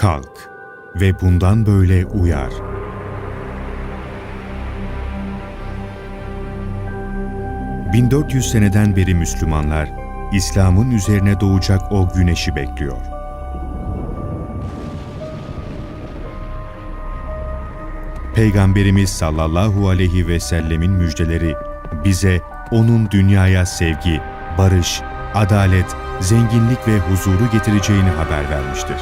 kalk ve bundan böyle uyar. ...1400 seneden beri Müslümanlar, İslam'ın üzerine doğacak o güneşi bekliyor. Peygamberimiz sallallahu aleyhi ve sellemin müjdeleri bize onun dünyaya sevgi, barış, adalet, zenginlik ve huzuru getireceğini haber vermiştir.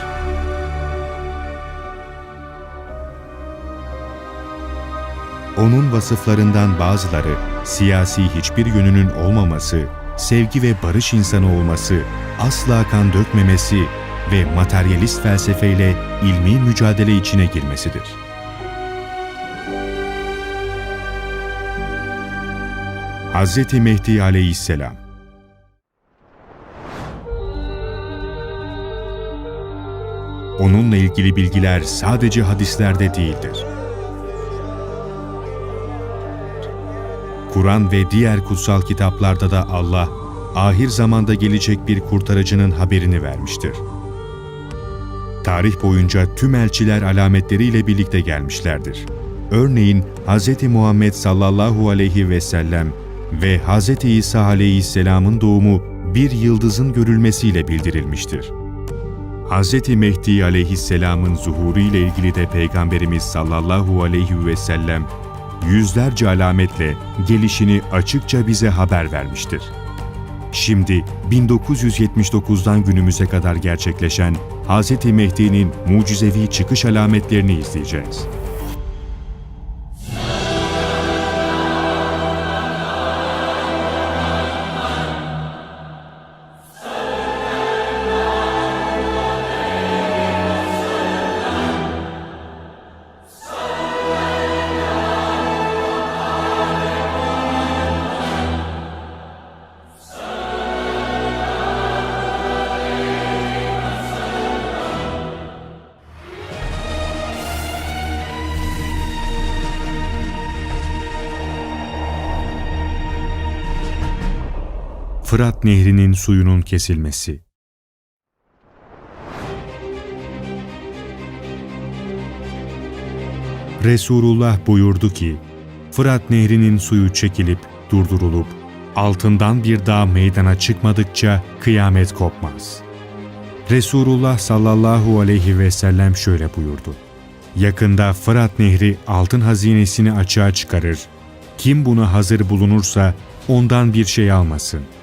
Onun vasıflarından bazıları siyasi hiçbir yönünün olmaması, sevgi ve barış insanı olması, asla kan dökmemesi ve materyalist felsefeyle ilmi mücadele içine girmesidir. Hz. Mehdi aleyhisselam Onunla ilgili bilgiler sadece hadislerde değildir. Kur'an ve diğer kutsal kitaplarda da Allah, ahir zamanda gelecek bir kurtarıcının haberini vermiştir. Tarih boyunca tüm elçiler alametleriyle birlikte gelmişlerdir. Örneğin Hz. Muhammed sallallahu aleyhi ve sellem ve Hz. İsa aleyhisselamın doğumu bir yıldızın görülmesiyle bildirilmiştir. Hz. Mehdi aleyhisselamın zuhuru ile ilgili de Peygamberimiz sallallahu aleyhi ve sellem yüzlerce alametle gelişini açıkça bize haber vermiştir. Şimdi 1979'dan günümüze kadar gerçekleşen Hz. Mehdi'nin mucizevi çıkış alametlerini izleyeceğiz. Fırat Nehri'nin suyunun kesilmesi. Resulullah buyurdu ki, Fırat Nehri'nin suyu çekilip durdurulup altından bir dağ meydana çıkmadıkça kıyamet kopmaz. Resulullah sallallahu aleyhi ve sellem şöyle buyurdu. Yakında Fırat Nehri altın hazinesini açığa çıkarır. Kim buna hazır bulunursa ondan bir şey almasın.''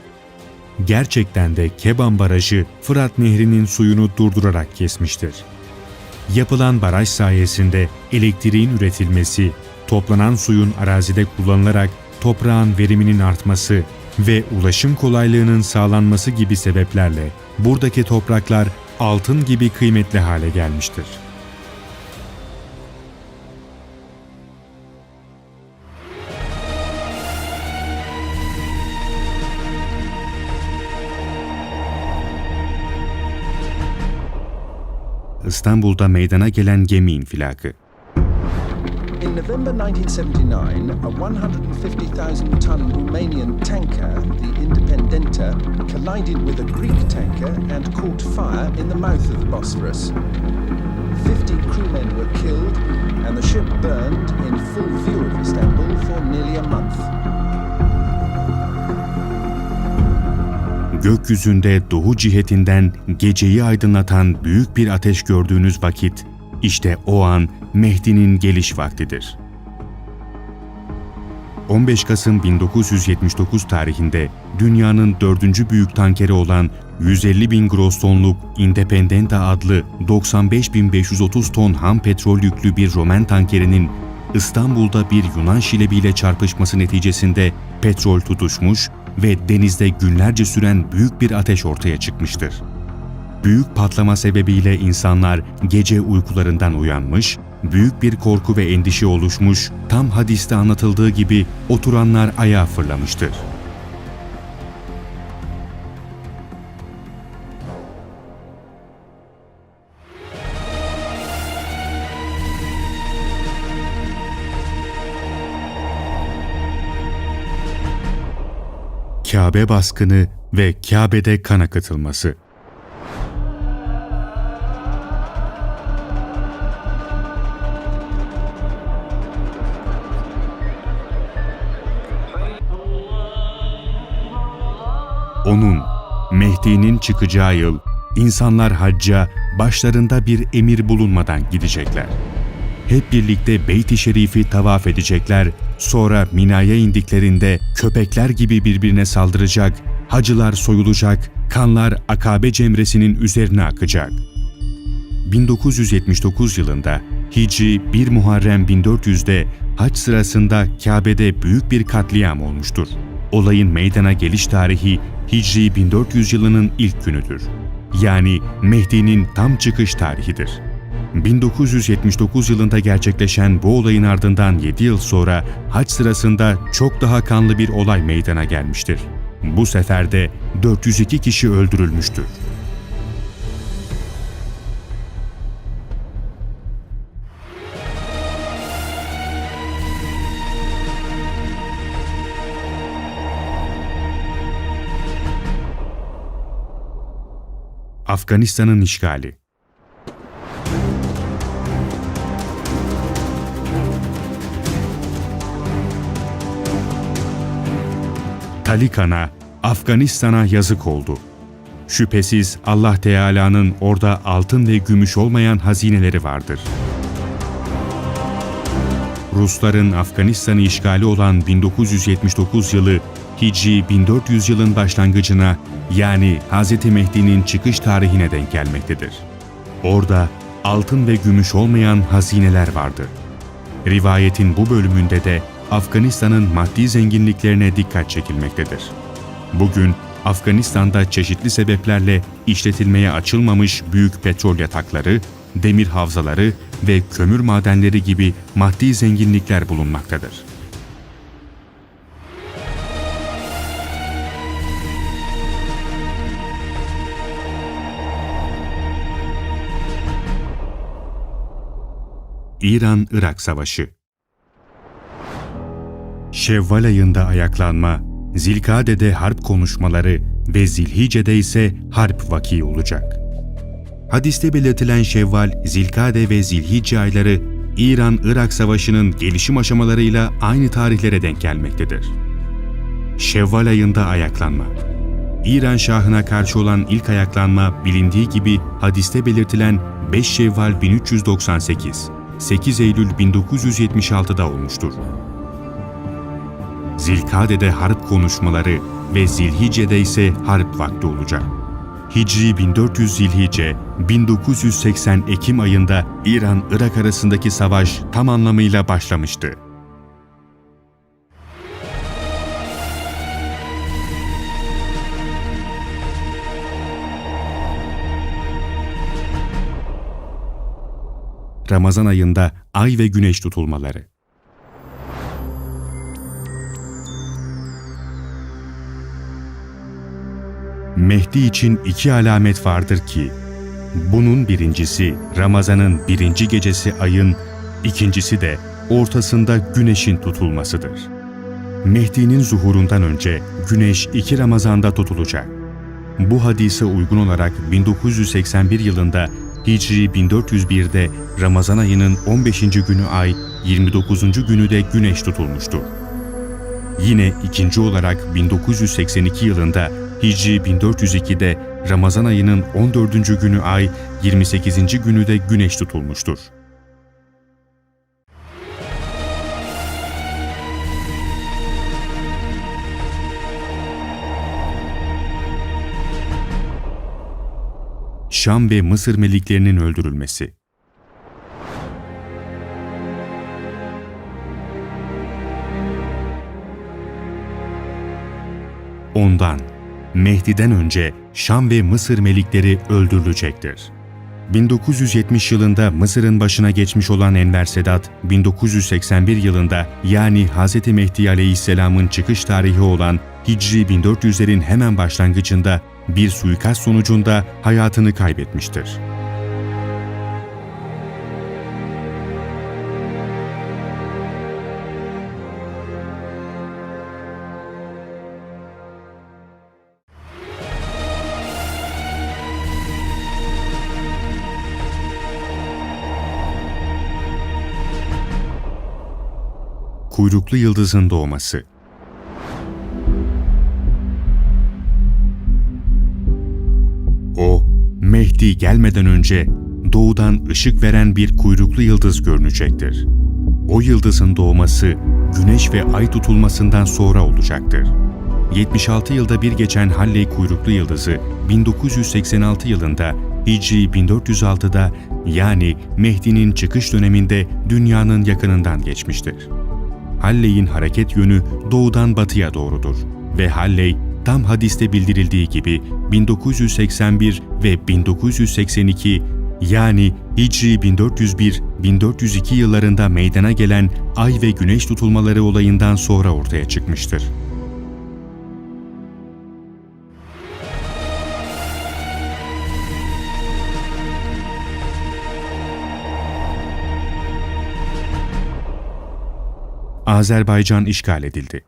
Gerçekten de Keban Barajı Fırat Nehri'nin suyunu durdurarak kesmiştir. Yapılan baraj sayesinde elektriğin üretilmesi, toplanan suyun arazide kullanılarak toprağın veriminin artması ve ulaşım kolaylığının sağlanması gibi sebeplerle buradaki topraklar altın gibi kıymetli hale gelmiştir. İstanbul'da meydana gelen gemi infilakı. In November 1979, a 150,000 ton Romanian tanker, the Independenta, collided with a Greek tanker and caught fire in the mouth of the Bosphorus. 50 crewmen were killed, and the ship burned in full view of Istanbul for nearly a month. Gökyüzünde doğu cihetinden geceyi aydınlatan büyük bir ateş gördüğünüz vakit, işte o an Mehdi'nin geliş vaktidir. 15 Kasım 1979 tarihinde dünyanın dördüncü büyük tankeri olan 150 bin gross tonluk Independenta adlı 95.530 ton ham petrol yüklü bir Roman tankerinin İstanbul'da bir Yunan şilebiyle çarpışması neticesinde petrol tutuşmuş ve denizde günlerce süren büyük bir ateş ortaya çıkmıştır. Büyük patlama sebebiyle insanlar gece uykularından uyanmış, büyük bir korku ve endişe oluşmuş, tam hadiste anlatıldığı gibi oturanlar ayağa fırlamıştır. Kabe baskını ve Kabe'de kan akıtılması. Onun, Mehdi'nin çıkacağı yıl, insanlar hacca başlarında bir emir bulunmadan gidecekler.'' Hep birlikte Beyt-i Şerif'i tavaf edecekler, sonra Mina'ya indiklerinde köpekler gibi birbirine saldıracak, hacılar soyulacak, kanlar Akabe cemresinin üzerine akacak. 1979 yılında Hicri 1 Muharrem 1400'de hac sırasında Kabe'de büyük bir katliam olmuştur. Olayın meydana geliş tarihi Hicri 1400 yılının ilk günüdür. Yani Mehdi'nin tam çıkış tarihidir. 1979 yılında gerçekleşen bu olayın ardından 7 yıl sonra hac sırasında çok daha kanlı bir olay meydana gelmiştir. Bu sefer de 402 kişi öldürülmüştür. Afganistan'ın işgali Talikan'a, Afganistan'a yazık oldu. Şüphesiz Allah Teala'nın orada altın ve gümüş olmayan hazineleri vardır. Rusların Afganistan'ı işgali olan 1979 yılı Hicri 1400 yılın başlangıcına yani Hz. Mehdi'nin çıkış tarihine denk gelmektedir. Orada altın ve gümüş olmayan hazineler vardı. Rivayetin bu bölümünde de Afganistan'ın maddi zenginliklerine dikkat çekilmektedir. Bugün Afganistan'da çeşitli sebeplerle işletilmeye açılmamış büyük petrol yatakları, demir havzaları ve kömür madenleri gibi maddi zenginlikler bulunmaktadır. İran-Irak Savaşı Şevval ayında ayaklanma, Zilkade'de harp konuşmaları ve Zilhice'de ise harp vaki olacak. Hadiste belirtilen Şevval, Zilkade ve Zilhice ayları İran-Irak Savaşı'nın gelişim aşamalarıyla aynı tarihlere denk gelmektedir. Şevval ayında ayaklanma İran Şahı'na karşı olan ilk ayaklanma bilindiği gibi hadiste belirtilen 5 Şevval 1398, 8 Eylül 1976'da olmuştur. Zilkade'de harp konuşmaları ve Zilhice'de ise harp vakti olacak. Hicri 1400 Zilhice, 1980 Ekim ayında İran-Irak arasındaki savaş tam anlamıyla başlamıştı. Ramazan ayında ay ve güneş tutulmaları. Mehdi için iki alamet vardır ki, bunun birincisi Ramazan'ın birinci gecesi ayın, ikincisi de ortasında güneşin tutulmasıdır. Mehdi'nin zuhurundan önce güneş iki Ramazan'da tutulacak. Bu hadise uygun olarak 1981 yılında Hicri 1401'de Ramazan ayının 15. günü ay, 29. günü de güneş tutulmuştur. Yine ikinci olarak 1982 yılında Hicri 1402'de Ramazan ayının 14. günü ay, 28. günü de güneş tutulmuştur. Şam ve Mısır meliklerinin öldürülmesi Mehdi'den önce Şam ve Mısır melikleri öldürülecektir. 1970 yılında Mısır'ın başına geçmiş olan Enver Sedat, 1981 yılında yani Hz. Mehdi Aleyhisselam'ın çıkış tarihi olan Hicri 1400'lerin hemen başlangıcında bir suikast sonucunda hayatını kaybetmiştir. Kuyruklu yıldızın doğması Mehdi gelmeden önce doğudan ışık veren bir kuyruklu yıldız görünecektir. O yıldızın doğması güneş ve ay tutulmasından sonra olacaktır. 76 yılda bir geçen Halley kuyruklu yıldızı 1986 yılında Hicri 1406'da yani Mehdi'nin çıkış döneminde dünyanın yakınından geçmiştir. Halley'in hareket yönü doğudan batıya doğrudur ve Halley tam hadiste bildirildiği gibi 1981 ve 1982 yani Hicri 1401-1402 yıllarında meydana gelen ay ve güneş tutulmaları olayından sonra ortaya çıkmıştır. Azerbaycan işgal edildi.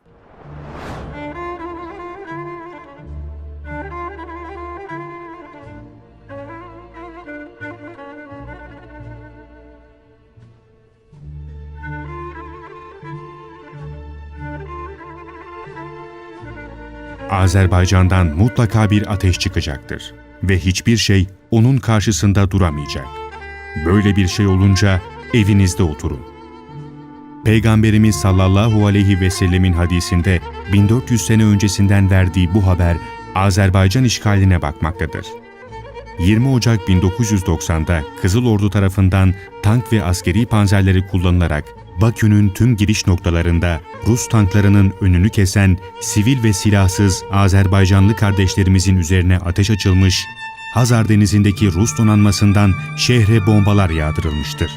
Azerbaycan'dan mutlaka bir ateş çıkacaktır ve hiçbir şey onun karşısında duramayacak. Böyle bir şey olunca evinizde oturun. Peygamberimiz sallallahu aleyhi ve sellemin hadisinde 1400 sene öncesinden verdiği bu haber Azerbaycan işgaline bakmaktadır. 20 Ocak 1990'da Kızıl Ordu tarafından tank ve askeri panzerleri kullanılarak Bakü'nün tüm giriş noktalarında Rus tanklarının önünü kesen sivil ve silahsız Azerbaycanlı kardeşlerimizin üzerine ateş açılmış, Hazar Denizi'ndeki Rus donanmasından şehre bombalar yağdırılmıştır.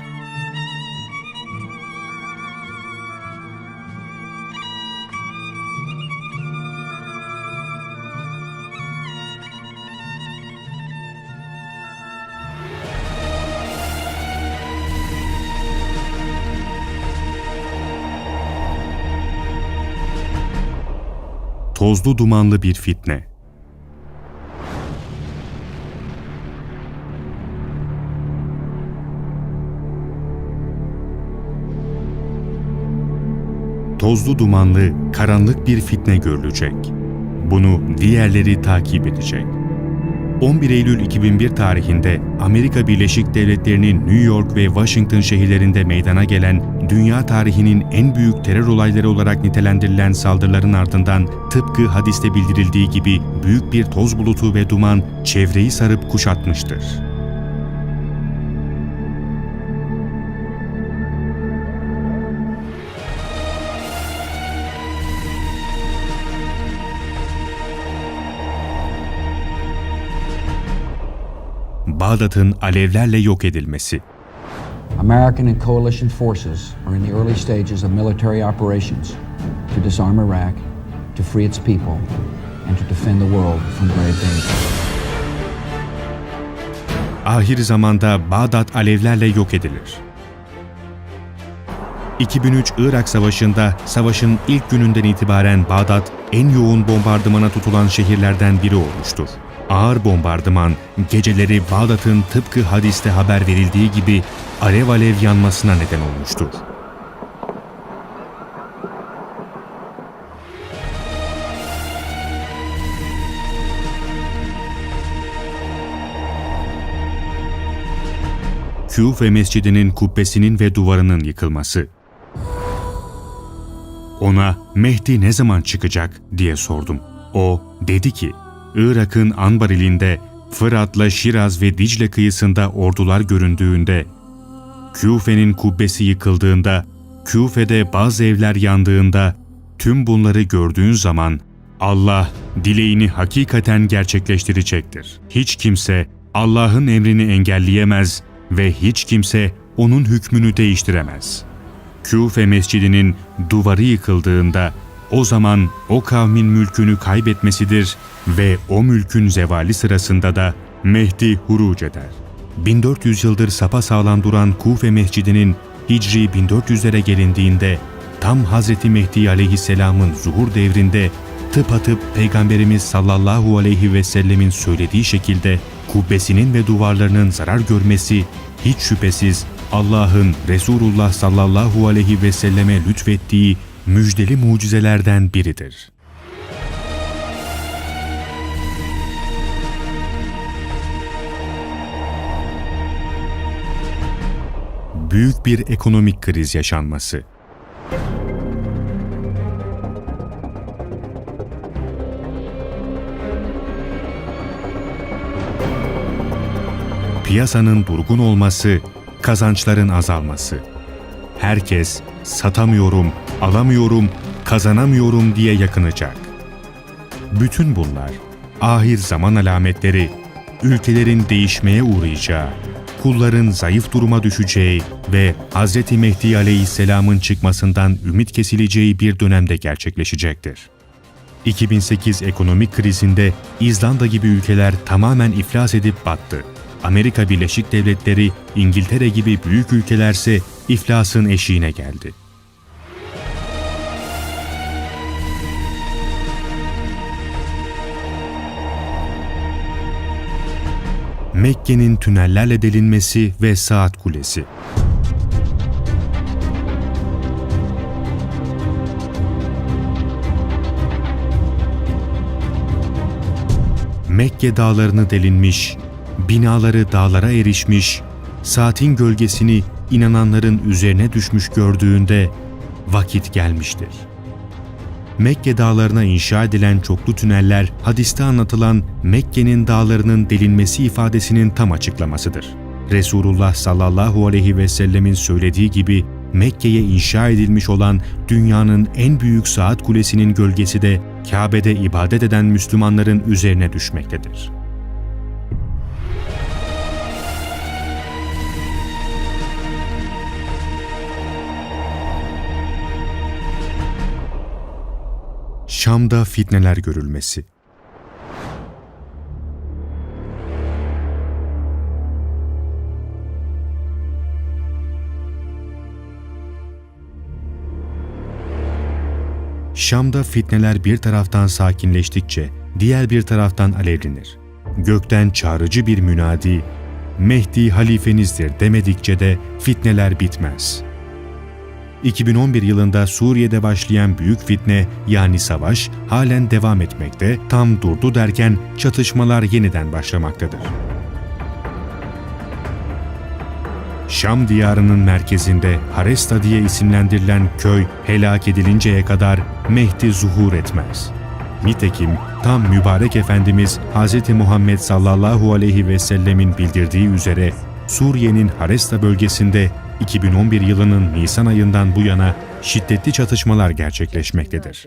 Tozlu dumanlı bir fitne. Tozlu dumanlı, karanlık bir fitne görülecek. Bunu diğerleri takip edecek. 11 Eylül 2001 tarihinde Amerika Birleşik Devletleri'nin New York ve Washington şehirlerinde meydana gelen dünya tarihinin en büyük terör olayları olarak nitelendirilen saldırıların ardından tıpkı hadiste bildirildiği gibi büyük bir toz bulutu ve duman çevreyi sarıp kuşatmıştır. Bağdat'ın alevlerle yok edilmesi. American and coalition forces are in the early stages of military operations to disarm Iraq, to free its people, and to defend the world from grave danger. Ahir zamanda Bağdat alevlerle yok edilir. 2003 Irak Savaşı'nda savaşın ilk gününden itibaren Bağdat en yoğun bombardımana tutulan şehirlerden biri olmuştur. Ağır bombardıman geceleri Bağdat'ın tıpkı hadiste haber verildiği gibi alev alev yanmasına neden olmuştur. Küfe Mescidi'nin kubbesinin ve duvarının yıkılması. Ona Mehdi ne zaman çıkacak diye sordum. O dedi ki, Irak'ın Anbar ilinde Fırat'la Şiraz ve Dicle kıyısında ordular göründüğünde, Küfe'nin kubbesi yıkıldığında, Küfe'de bazı evler yandığında, tüm bunları gördüğün zaman Allah dileğini hakikaten gerçekleştirecektir. Hiç kimse Allah'ın emrini engelleyemez ve hiç kimse onun hükmünü değiştiremez. Küfe mescidinin duvarı yıkıldığında o zaman o kavmin mülkünü kaybetmesidir ve o mülkün zevali sırasında da Mehdi huruc eder. 1400 yıldır sapasağlam duran Kufe mescidinin Hicri 1400'lere gelindiğinde tam Hazreti Mehdi aleyhisselamın zuhur devrinde tıpatıp Peygamberimiz sallallahu aleyhi ve sellemin söylediği şekilde kubbesinin ve duvarlarının zarar görmesi hiç şüphesiz Allah'ın Resulullah sallallahu aleyhi ve selleme lütfettiği müjdeli mucizelerden biridir. Büyük bir ekonomik kriz yaşanması. Piyasanın durgun olması, kazançların azalması. Herkes satamıyorum, alamıyorum, kazanamıyorum diye yakınacak. Bütün bunlar ahir zaman alametleri, ülkelerin değişmeye uğrayacağı, kulların zayıf duruma düşeceği ve Hz. Mehdi Aleyhisselam'ın çıkmasından ümit kesileceği bir dönemde gerçekleşecektir. 2008 ekonomik krizinde İzlanda gibi ülkeler tamamen iflas edip battı. Amerika Birleşik Devletleri, İngiltere gibi büyük ülkelerse iflasın eşiğine geldi. Mekke'nin tünellerle delinmesi ve Saat Kulesi. Mekke dağlarını delinmiş, binaları dağlara erişmiş, saatin gölgesini inananların üzerine düşmüş gördüğünde vakit gelmiştir. Mekke dağlarına inşa edilen çoklu tüneller, hadiste anlatılan Mekke'nin dağlarının delinmesi ifadesinin tam açıklamasıdır. Resulullah sallallahu aleyhi ve sellemin söylediği gibi Mekke'ye inşa edilmiş olan dünyanın en büyük saat kulesinin gölgesi de Kabe'de ibadet eden Müslümanların üzerine düşmektedir. Şam'da fitneler görülmesi. Şam'da fitneler bir taraftan sakinleştikçe diğer bir taraftan alevlenir. Gökten çağrıcı bir münadi, Mehdi halifenizdir demedikçe de fitneler bitmez.'' 2011 yılında Suriye'de başlayan büyük fitne yani savaş halen devam etmekte, tam durdu derken çatışmalar yeniden başlamaktadır. Şam diyarının merkezinde Haresta diye isimlendirilen köy helak edilinceye kadar Mehdi zuhur etmez. Nitekim tam mübarek Efendimiz Hz. Muhammed sallallahu aleyhi ve sellemin bildirdiği üzere Suriye'nin Haresta bölgesinde 2011 yılının Nisan ayından bu yana şiddetli çatışmalar gerçekleşmektedir.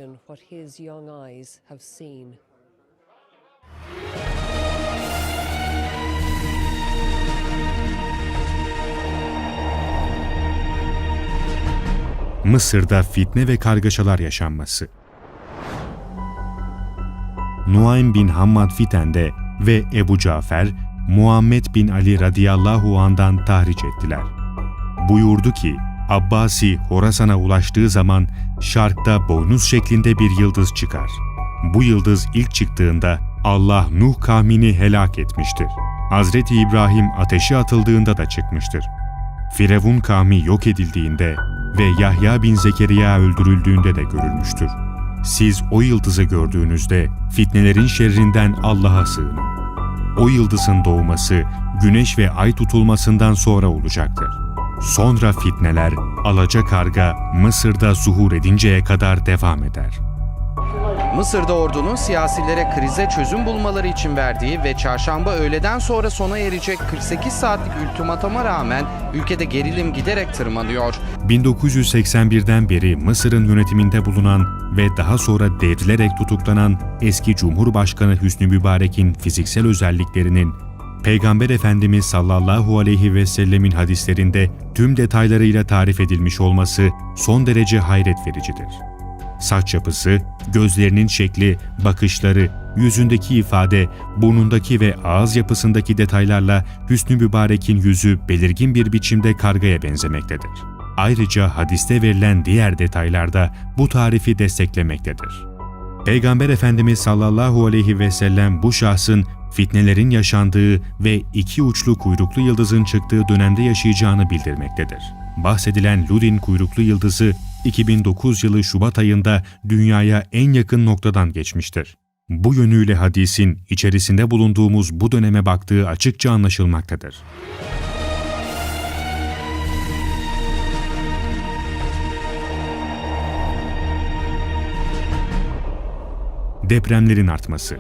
Mısır'da fitne ve kargaşalar yaşanması. Nuaym bin Hammad Fiten'de ve Ebu Cafer, Muhammed bin Ali radıyallahu andan tahriç ettiler. Buyurdu ki, Abbasi Horasan'a ulaştığı zaman şarkta boynuz şeklinde bir yıldız çıkar. Bu yıldız ilk çıktığında Allah Nuh kavmini helak etmiştir. Hazreti İbrahim ateşe atıldığında da çıkmıştır. Firavun kavmi yok edildiğinde ve Yahya bin Zekeriya öldürüldüğünde de görülmüştür. Siz o yıldızı gördüğünüzde fitnelerin şerrinden Allah'a sığının. O yıldızın doğması güneş ve ay tutulmasından sonra olacaktır. Sonra fitneler alaca karga Mısır'da zuhur edinceye kadar devam eder. Mısır'da ordunun siyasilere krize çözüm bulmaları için verdiği ve çarşamba öğleden sonra sona erecek 48 saatlik ultimatoma rağmen ülkede gerilim giderek tırmanıyor. 1981'den beri Mısır'ın yönetiminde bulunan ve daha sonra devrilerek tutuklanan eski Cumhurbaşkanı Hüsnü Mübarek'in fiziksel özelliklerinin Peygamber Efendimiz sallallahu aleyhi ve sellemin hadislerinde tüm detaylarıyla tarif edilmiş olması son derece hayret vericidir. Saç yapısı, gözlerinin şekli, bakışları, yüzündeki ifade, burnundaki ve ağız yapısındaki detaylarla Hüsnü Mübarek'in yüzü belirgin bir biçimde kargaya benzemektedir. Ayrıca hadiste verilen diğer detaylarda bu tarifi desteklemektedir. Peygamber Efendimiz sallallahu aleyhi ve sellem bu şahsın fitnelerin yaşandığı ve iki uçlu kuyruklu yıldızın çıktığı dönemde yaşayacağını bildirmektedir. Bahsedilen Ludin kuyruklu yıldızı 2009 yılı Şubat ayında dünyaya en yakın noktadan geçmiştir. Bu yönüyle hadisin içerisinde bulunduğumuz bu döneme baktığı açıkça anlaşılmaktadır. Depremlerin artması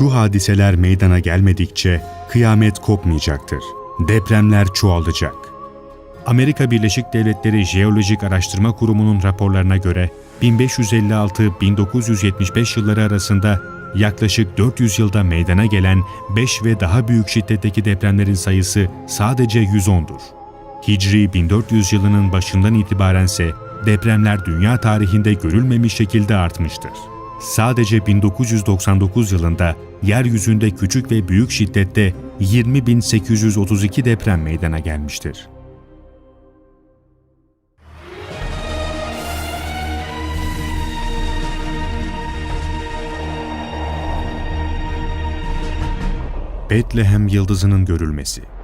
Şu hadiseler meydana gelmedikçe kıyamet kopmayacaktır. Depremler çoğalacak. Amerika Birleşik Devletleri Jeolojik Araştırma Kurumu'nun raporlarına göre 1556-1975 yılları arasında yaklaşık 400 yılda meydana gelen 5 ve daha büyük şiddetteki depremlerin sayısı sadece 110'dur. Hicri 1400 yılının başından itibarense depremler dünya tarihinde görülmemiş şekilde artmıştır. Sadece 1999 yılında yeryüzünde küçük ve büyük şiddette 20.832 deprem meydana gelmiştir. Betlehem yıldızının görülmesi.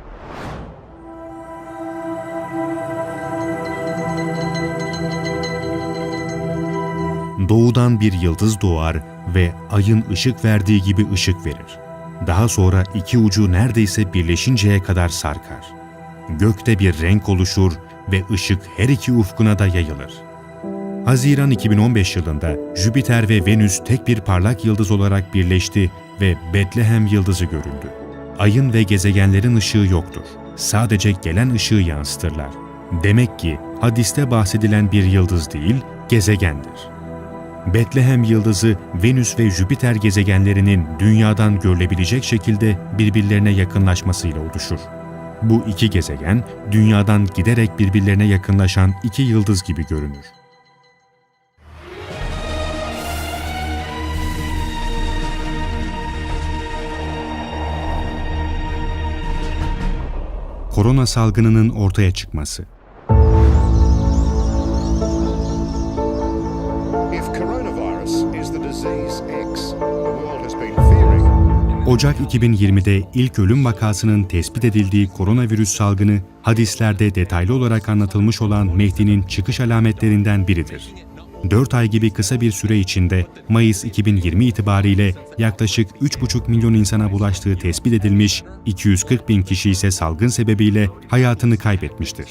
Doğudan bir yıldız doğar ve ayın ışık verdiği gibi ışık verir. Daha sonra iki ucu neredeyse birleşinceye kadar sarkar. Gökte bir renk oluşur ve ışık her iki ufkuna da yayılır. Haziran 2015 yılında Jüpiter ve Venüs tek bir parlak yıldız olarak birleşti ve Betlehem yıldızı görüldü. Ayın ve gezegenlerin ışığı yoktur. Sadece gelen ışığı yansıtırlar. Demek ki hadiste bahsedilen bir yıldız değil, gezegendir. Betlehem yıldızı Venüs ve Jüpiter gezegenlerinin dünyadan görülebilecek şekilde birbirlerine yakınlaşmasıyla oluşur. Bu iki gezegen dünyadan giderek birbirlerine yakınlaşan iki yıldız gibi görünür. Korona salgınının ortaya çıkması Ocak 2020'de ilk ölüm vakasının tespit edildiği koronavirüs salgını hadislerde detaylı olarak anlatılmış olan Mehdi'nin çıkış alametlerinden biridir. 4 ay gibi kısa bir süre içinde Mayıs 2020 itibariyle yaklaşık 3,5 milyon insana bulaştığı tespit edilmiş, 240 bin kişi ise salgın sebebiyle hayatını kaybetmiştir.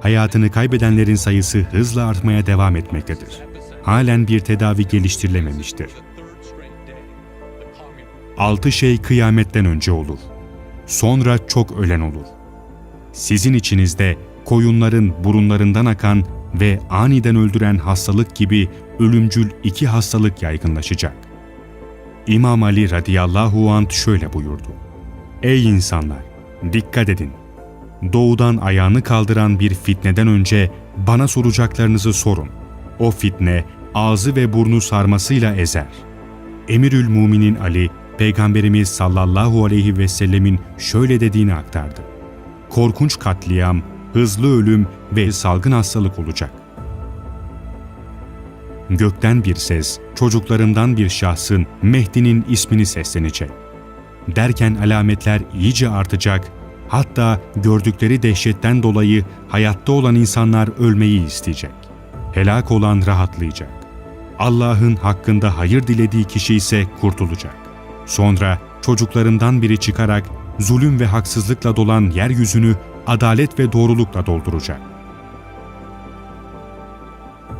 Hayatını kaybedenlerin sayısı hızla artmaya devam etmektedir. Halen bir tedavi geliştirilememiştir. Altı şey kıyametten önce olur. Sonra çok ölen olur. Sizin içinizde koyunların burunlarından akan ve aniden öldüren hastalık gibi ölümcül iki hastalık yaygınlaşacak. İmam Ali radıyallahu anh şöyle buyurdu. Ey insanlar! Dikkat edin! Doğudan ayağını kaldıran bir fitneden önce bana soracaklarınızı sorun. O fitne ağzı ve burnu sarmasıyla ezer. Emirül Muminin Ali, Peygamberimiz sallallahu aleyhi ve sellemin şöyle dediğini aktardı. Korkunç katliam, hızlı ölüm ve salgın hastalık olacak. Gökten bir ses, çocuklarından bir şahsın Mehdi'nin ismini seslenecek. Derken alametler iyice artacak, hatta gördükleri dehşetten dolayı hayatta olan insanlar ölmeyi isteyecek. Helak olan rahatlayacak. Allah'ın hakkında hayır dilediği kişi ise kurtulacak. Sonra çocuklarından biri çıkarak zulüm ve haksızlıkla dolan yeryüzünü adalet ve doğrulukla dolduracak.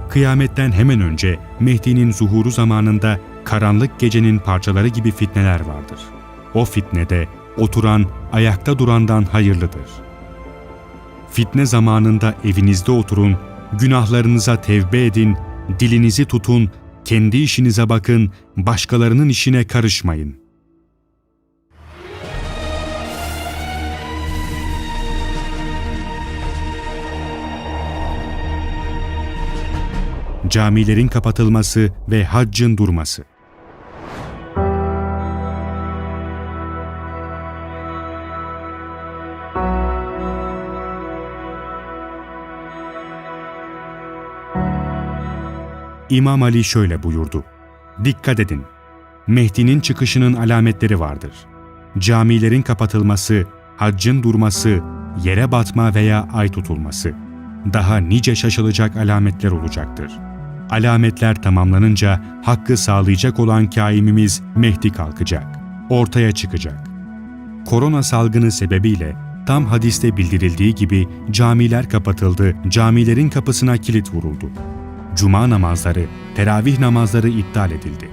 Kıyametten hemen önce Mehdi'nin zuhuru zamanında karanlık gecenin parçaları gibi fitneler vardır. O fitnede oturan, ayakta durandan hayırlıdır. Fitne zamanında evinizde oturun, günahlarınıza tevbe edin, dilinizi tutun, kendi işinize bakın, başkalarının işine karışmayın. Camilerin kapatılması ve haccın durması. İmam Ali şöyle buyurdu. Dikkat edin. Mehdi'nin çıkışının alametleri vardır. Camilerin kapatılması, haccın durması, yere batma veya ay tutulması. Daha nice şaşılacak alametler olacaktır. Alametler tamamlanınca hakkı sağlayacak olan kaimimiz Mehdi kalkacak. Ortaya çıkacak. Korona salgını sebebiyle Tam hadiste bildirildiği gibi camiler kapatıldı, camilerin kapısına kilit vuruldu. Cuma namazları, teravih namazları iptal edildi.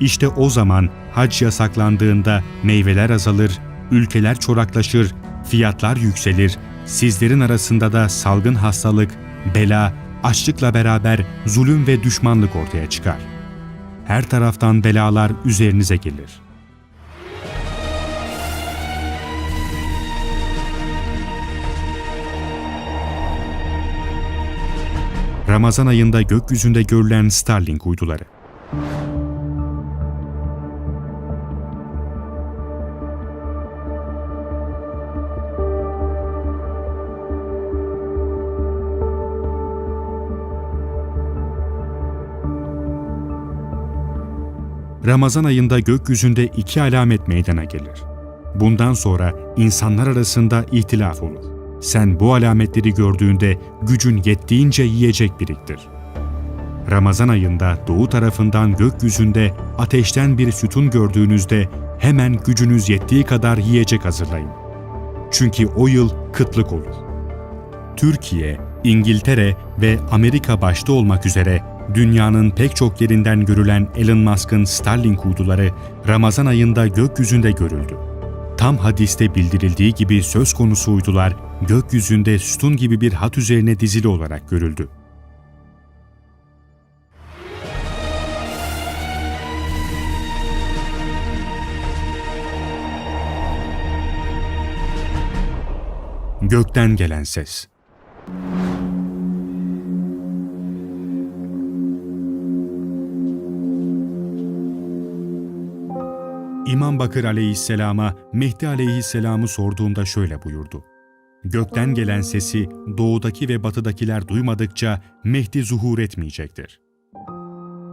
İşte o zaman hac yasaklandığında meyveler azalır, ülkeler çoraklaşır, fiyatlar yükselir, sizlerin arasında da salgın hastalık, bela, açlıkla beraber zulüm ve düşmanlık ortaya çıkar. Her taraftan belalar üzerinize gelir. Ramazan ayında gökyüzünde görülen Starlink uyduları. Ramazan ayında gökyüzünde iki alamet meydana gelir. Bundan sonra insanlar arasında ihtilaf olur. Sen bu alametleri gördüğünde gücün yettiğince yiyecek biriktir. Ramazan ayında doğu tarafından gökyüzünde ateşten bir sütun gördüğünüzde hemen gücünüz yettiği kadar yiyecek hazırlayın. Çünkü o yıl kıtlık olur. Türkiye, İngiltere ve Amerika başta olmak üzere dünyanın pek çok yerinden görülen Elon Musk'ın Starlink uyduları Ramazan ayında gökyüzünde görüldü. Tam hadiste bildirildiği gibi söz konusu uydular gökyüzünde sütun gibi bir hat üzerine dizili olarak görüldü. Gökten gelen ses. İmam Bakır aleyhisselama Mehdi aleyhisselamı sorduğunda şöyle buyurdu. Gökten gelen sesi doğudaki ve batıdakiler duymadıkça Mehdi zuhur etmeyecektir.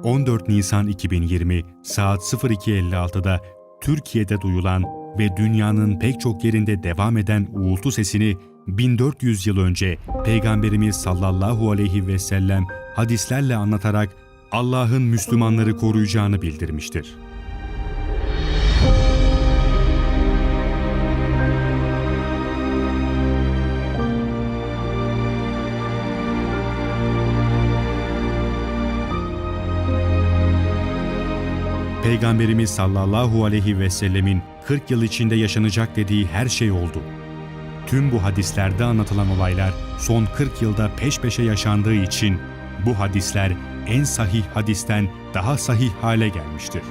14 Nisan 2020 saat 02.56'da Türkiye'de duyulan ve dünyanın pek çok yerinde devam eden uğultu sesini 1400 yıl önce Peygamberimiz sallallahu aleyhi ve sellem hadislerle anlatarak Allah'ın Müslümanları koruyacağını bildirmiştir. Peygamberimiz sallallahu aleyhi ve sellemin 40 yıl içinde yaşanacak dediği her şey oldu. Tüm bu hadislerde anlatılan olaylar son 40 yılda peş peşe yaşandığı için bu hadisler en sahih hadisten daha sahih hale gelmiştir.